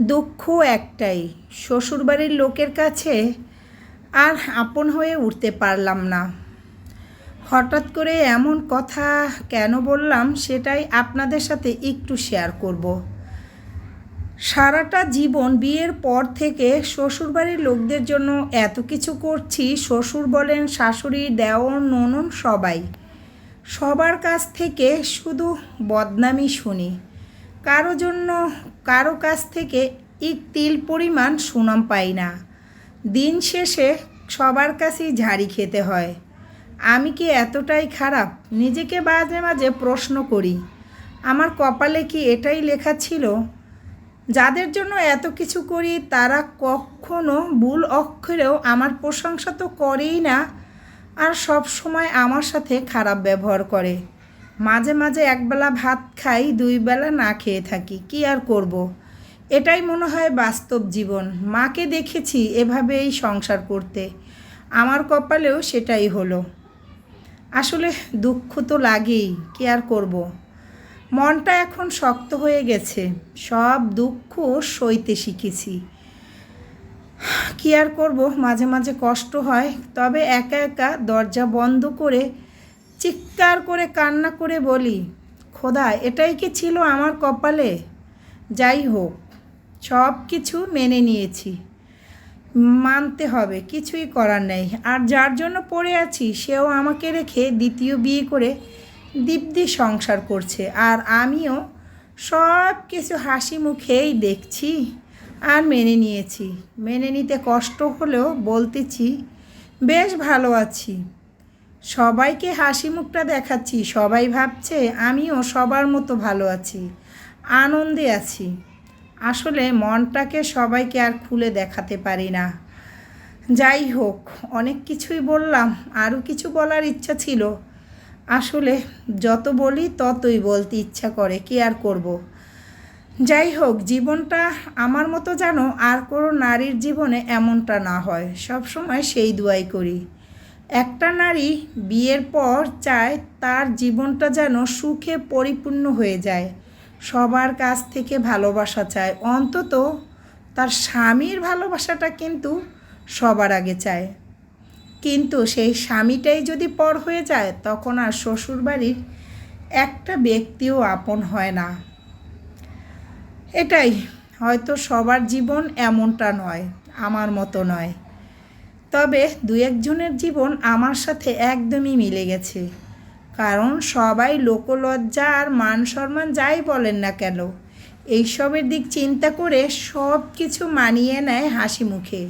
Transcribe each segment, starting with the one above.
দুঃখ একটাই। শ্বশুরবাড়ির লোকের কাছে আর আপন হয়ে উঠতে পারলাম না। হঠাৎ করে এমন কথা কেন বললাম সেটাই আপনাদের সাথে একটু শেয়ার করব। সারাটা জীবন বিয়ের পর থেকে শ্বশুরবাড়ির লোকদের জন্য এত কিছু করছি, শ্বশুর বলেন, শাশুড়ি, দেওর, ননন, সবাই। সবার কাছ থেকে শুধু বদনামি শুনি। কারও জন্য কারও কাছ থেকে এক তিল পরিমাণ সুনাম পাই না। দিন শেষে সবার কাছেই ঝাড়ি খেতে হয়। আমি কি এতটাই খারাপ? নিজেকে মাঝে মাঝে প্রশ্ন করি, আমার কপালে কি এটাই লেখা ছিল? যাদের জন্য এত কিছু করি, তারা কখনো ভুল অক্ষরেও আমার প্রশংসা তো করেই না, আর সব সময় আমার সাথে খারাপ ব্যবহার করে। মাঝে মাঝে একবেলা ভাত খাই দুই বেলা না খেয়ে থাকি, কি আর করব। এটাই মনে হয় বাস্তব জীবন। মাকে দেখেছি এভাবেই সংসার করতে। আমার কপালেও সেটাই হলো। আসলে দুঃখ তো লাগেই, কি আর করব। মনটা এখন শক্ত হয়ে গেছে। সব দুঃখ সইতে শিখেছি। কি আর করব? মাঝে মাঝে কষ্ট হয়, তবে একা একা দরজা বন্ধ করে চিৎকার করে কান্না করে বলি, খোদা, এটাই কি ছিল আমার কপালে? যাই হোক, সব কিছু মেনে নিয়েছি। মানতে হবে, কিছুই করার নেই। আর যার জন্য পড়ে আছি, সেও আমাকে রেখে দ্বিতীয় বিয়ে করে দীপ্তি সংসার করছে। আর আমিও সব কিছু হাসি মুখেই দেখছি আর মেনে নিয়েছি। মেনে নিতে কষ্ট হলেও বলতেছি, বেশ ভালো আছি। সবাইকে হাসি মুখটা দেখাচ্ছি, সবাই ভাবছে আমিও সবার মতো ভালো আছি, আনন্দে আছি। আসলে মনটাকে সবাইকে আর খুলে দেখাতে পারি না। যাই হোক, অনেক কিছুই বললাম, আরও কিছু বলার ইচ্ছা ছিল। আসলে যত বলি ততই বলতে ইচ্ছা করে, কি আর করব। যাই হোক, জীবনটা আমার মতো যেন আর কোনো নারীর জীবনে এমনটা না হয় সব সময় সেই দুয়াই করি। একটা নারী বিয়ের পর চায় তার জীবনটা যেন সুখে পরিপূর্ণ হয়ে যায়। সবার কাছ থেকে ভালোবাসা চায়। অন্তত তার স্বামীর ভালোবাসাটা কিন্তু সবার আগে চায়। কিন্তু সেই স্বামীটাই যদি পর হয়ে যায়, তখন আর শ্বশুরবাড়ির একটা ব্যক্তিও আপন হয় না। এটাই। হয়তো সবার জীবন এমনটা নয়, আমার মতো নয়। তবে দু একজনের জীবন আমার সাথে একদমই মিলে গেছে। কারণ সবাই লোকলজ্জা আর মান সম্মান যাই বলেন না কেন, এইসবের দিক চিন্তা করে সব কিছু মানিয়ে নেয় হাসি মুখে।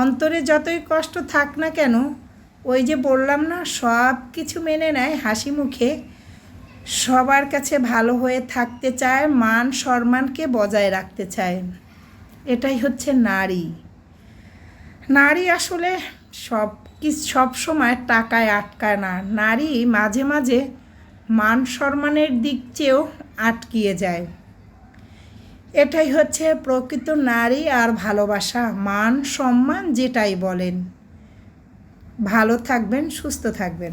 অন্তরে যতই কষ্ট থাক না কেন, ওই যে বললাম না সব কিছু মেনে নেয় হাসি মুখে। সবার কাছে ভালো হয়ে থাকতে চায়, মান সম্মানকে বজায় রাখতে চায়। এটাই হচ্ছে নারী। নারী আসলে সব কি সব সময় টাকায় আটকায় না। নারী মাঝে মাঝে মান সম্মানের দিক চেয়েও আটকিয়ে যায়। এটাই হচ্ছে প্রকৃত নারী আর ভালোবাসা। মান সম্মান যেটাই বলেন, ভালো থাকবেন, সুস্থ থাকবেন।